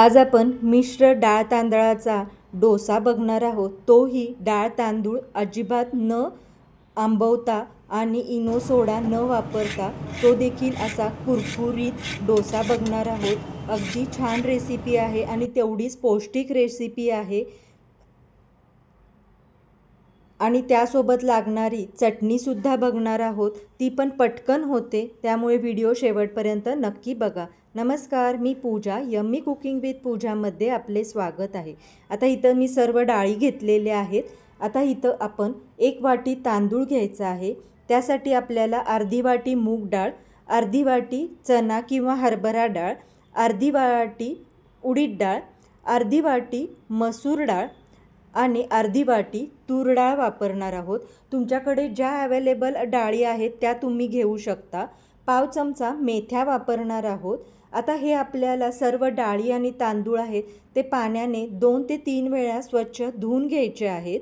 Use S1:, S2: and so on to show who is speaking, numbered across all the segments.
S1: आज आपण मिश्र डाळ तांदळाचा डोसा बघणार आहोत. तोही डाळ तांदूळ अजिबात न आंबवता आणि इनो सोडा न वापरता तो देखील असा कुरकुरीत डोसा बघणार आहोत. अगदी छान रेसिपी आहे आणि तेवढीच पौष्टिक रेसिपी आहे. आणि त्यासोबत लागणारी चटणीसुद्धा बघणार आहोत. ती पण पटकन होते त्यामुळे व्हिडिओ शेवटपर्यंत नक्की बघा. नमस्कार मी पूजा यम्मी कुकिंग विथ पूजामध्ये आपले स्वागत आहे. आता इथं मी सर्व डाळी घेतलेल्या आहेत. आता इथं आपण एक वाटी तांदूळ घ्यायचा आहे. त्यासाठी आपल्याला अर्धी वाटी मूग डाळ अर्धी वाटी चना किंवा हरभरा डाळ अर्धी वाटी उडीद डाळ अर्धी वाटी मसूर डाळ आणि अर्धी वाटी तूर डाळ वापरणार आहोत. तुमच्याकडे ज्या अवेलेबल डाळी आहेत त्या तुम्ही घेऊ शकता. पाव चमचा मेथ्या वापरणार आहोत. आता हे आपल्याला सर्व डाळी आणि तांदूळ आहेत ते पाण्याने दोन ते तीन वेळा स्वच्छ धुवून घ्यायचे आहेत.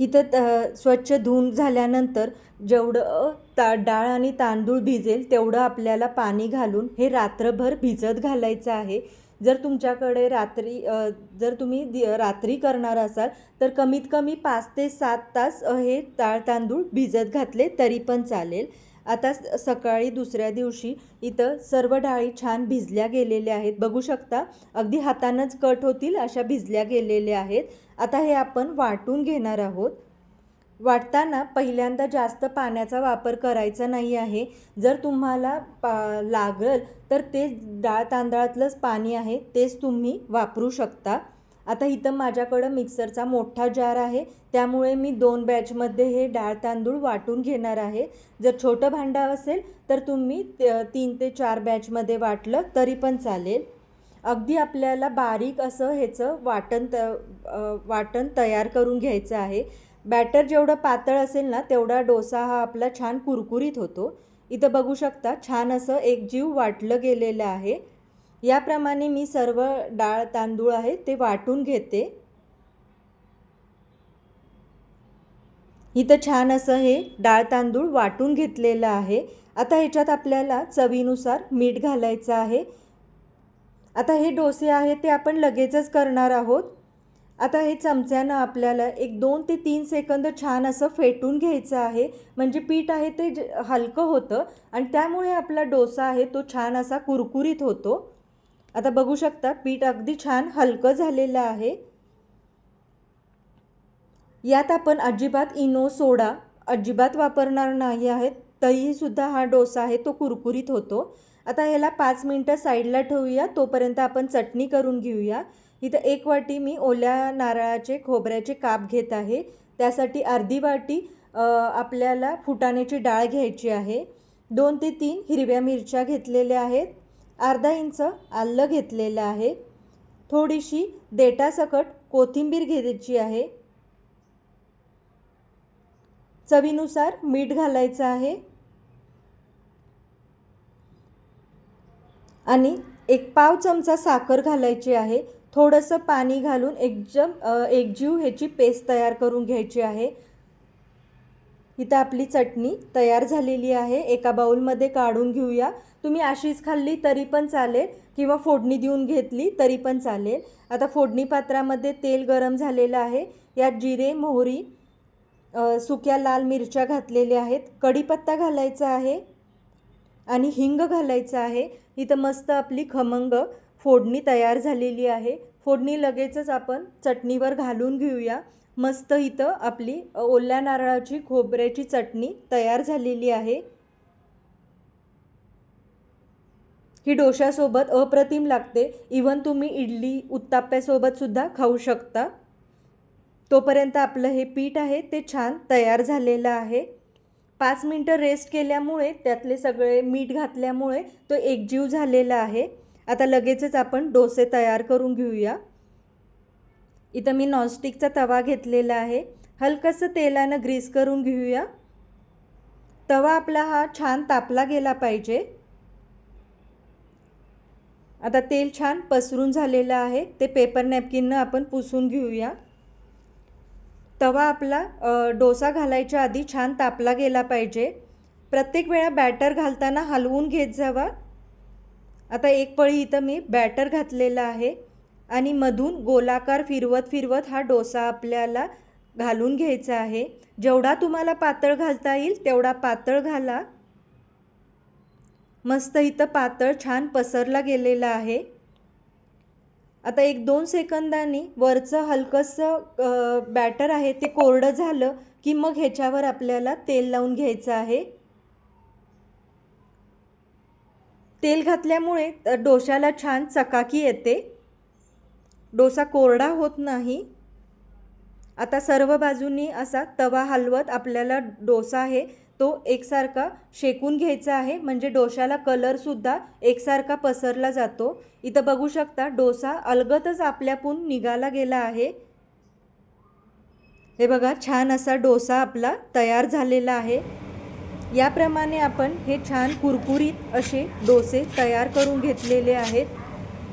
S1: इथं त स्वच्छ धुवून झाल्यानंतर जेवढं ता डाळ आणि तांदूळ भिजेल तेवढं आपल्याला पाणी घालून हे रात्रभर भिजत घालायचं आहे. जर तुमच्याकडे रात्री जर तुम्ही दि रात्री करणार असाल तर कमीत कमी पाच ते सात तास हे डाळ तांदूळ भिजत घातले तरी पण चालेल. आता सकाळी दुसऱ्या दिवशी इथं सर्व डाळी छान भिजल्या गेलेल्या आहेत. बघू शकता अगदी हातानंच कट होतील अशा भिजल्या गेलेल्या आहेत. आता हे आपण वाटून घेणार आहोत. वाटताना पहिल्यांदा जास्त पाण्याचा वापर करायचा नाही आहे. जर तुम्हाला पा लागल तर तेच डाळ तांदळातलंच पाणी आहे तेच तुम्ही वापरू शकता. आता इथं माझ्याकडं मिक्सरचा मोठा जार आहे. त्यामुळे मी दोन बॅचमध्ये हे डाळ तांदूळ वाटून घेणार आहे. जर छोटं भांडं असेल तर तुम्ही त- तीन ते चार बॅचमध्ये वाटलं तरी पण चालेल. अगदी आपल्याला बारीक असं ह्याचं वाटण त वाटण तयार करून घ्यायचं आहे. बॅटर जेवढं पातळ असेल ना तेवढा डोसा हा आपला छान कुरकुरीत होतो. इथं बघू शकता छान असं एकजीव वाटलं गेलेलं आहे. याप्रमाणे मी सर्व डाळ तांदूळ आहे ते वाटून घेते. इथं छान असं हे डाळ तांदूळ वाटून घेतलेलं आहे. आता ह्याच्यात आपल्याला चवीनुसार मीठ घालायचं आहे. आता हे डोसे आहे ते आपण लगेचच करणार आहोत. आता हे चमच्यानं आपल्याला एक दोन ते तीन सेकंद छान असं फेटून घ्यायचं आहे. म्हणजे पीठ आहे ते हलकं होतं आणि त्यामुळे आपला डोसा आहे तो छान असा कुरकुरीत होतो. आता बघू शकता पीठ अगदी छान हलकं झालेलं आहे. यात आपण अजिबात इनो सोडा अजिबात वापरणार नाही आहेत. तरीसुद्धा हा डोसा आहे तो कुरकुरीत होतो. आता ह्याला पाच मिनटं साईडला ठेवूया तोपर्यंत आपण चटणी करून घेऊया. इथं एक वाटी मी ओल्या नारळाचे खोबऱ्याचे काप घेत आहे. त्यासाठी अर्धी वाटी आपल्याला फुटाण्याची डाळ घ्यायची आहे. दोन ते तीन हिरव्या मिरच्या घेतलेल्या आहेत. अर्धा इंच आलं घेतलेलं आहे. थोडीशी देटासकट कोथिंबीर घ्यायची आहे. चवीनुसार मीठ घालायचं आहे. आणि एक पाव चमचा साखर घालायची आहे. थोडंसं पाणी घालून एकदम एकजीव ह्याची पेस्ट तयार करून घ्यायची आहे. इथं आपली चटणी तयार झालेली आहे. एका बाउलमध्ये काढून घेऊया. तुम्ही अशीच खाल्ली तरी पण चालेल किंवा फोडणी देऊन घेतली तरी पण चालेल. आता फोडणी पात्रामध्ये तेल गरम झालेलं आहे. यात जिरे मोहरी सुक्या लाल मिरच्या घातलेल्या आहेत. कढीपत्ता घालायचा आहे आणि हिंग घालायचं आहे. इथं मस्त आपली खमंग फोडणी तयार झालेली आहे. फोडणी लगेचच आपण चटणीवर घालून घेऊया. मस्त इथं आपली ओल्या नारळाची खोबऱ्याची चटणी तयार झालेली आहे. ही डोशासोबत अप्रतिम लागते. इवन तुम्ही इडली उत्ताप्यासोबत सुद्धा खाऊ शकता. तोपर्यंत आपलं हे पीठ आहे ते छान तयार झालेलं आहे. पाच मिनटं रेस्ट केल्यामुळे त्यातले सगळे मीठ घातल्यामुळे तो एकजीव झालेला आहे. आता लगेचच आपण डोसे तयार करून घेऊया. इथं मी नॉनस्टिकचा तवा घेतलेला आहे. हलकंसं तेलानं ग्रीस करून घेऊया. तवा आपला हा छान तापला गेला पाहिजे. आता तेल छान पसरून झालेलं आहे. ते पेपर नॅपकिननं आपण पुसून घेऊया. तवा आपला डोसा घालायच्या आधी छान तापला गेला पाहिजे. प्रत्येक वेळा बॅटर घालताना हलवून घेत जावा. आता एक पळी इथं मी बॅटर घातलेलं आहे. आणि मधून गोलाकार फिरवत फिरवत हा डोसा आपल्याला घालून घ्यायचा आहे. जेवढा तुम्हाला पातळ घालता येईल तेवढा पातळ घाला. मस्त इथं पातळ छान पसरला गेलेला आहे. आता एक दोन सेकंदांनी वरचं हलकंसं बॅटर आहे ते कोरडं झालं की मग ह्याच्यावर आपल्याला तेल लावून घ्यायचं आहे. तेल घातल्यामुळे डोशाला छान चकाकी येते. डोसा कोरडा होत नाही. आता सर्व बाजूंनी असा तवा हलवत आपल्याला डोसा आहे तो एकसारखा शेकून घ्यायचा आहे. म्हणजे डोशाला कलरसुद्धा एकसारखा पसरला जातो. इथं बघू शकता डोसा अलगतच आपल्यापून निघाला गेला आहे. हे बघा छान असा डोसा आपला तयार झालेला आहे. याप्रमाणे आपण हे छान कुरकुरीत असे डोसे तयार करून घेतलेले आहेत.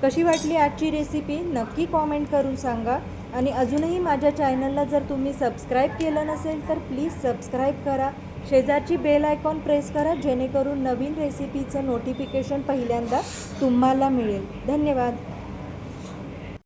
S1: कशी वाटली आजची रेसिपी नक्की कॉमेंट करून सांगा. आणि अजूनही माझ्या चॅनलला जर तुम्ही सबस्क्राईब केलं नसेल तर प्लीज सबस्क्राईब करा. शेजारची बेल आयकॉन प्रेस करा जेणेकरून नवीन रेसिपीचं नोटिफिकेशन पहिल्यांदा तुम्हाला मिळेल. धन्यवाद.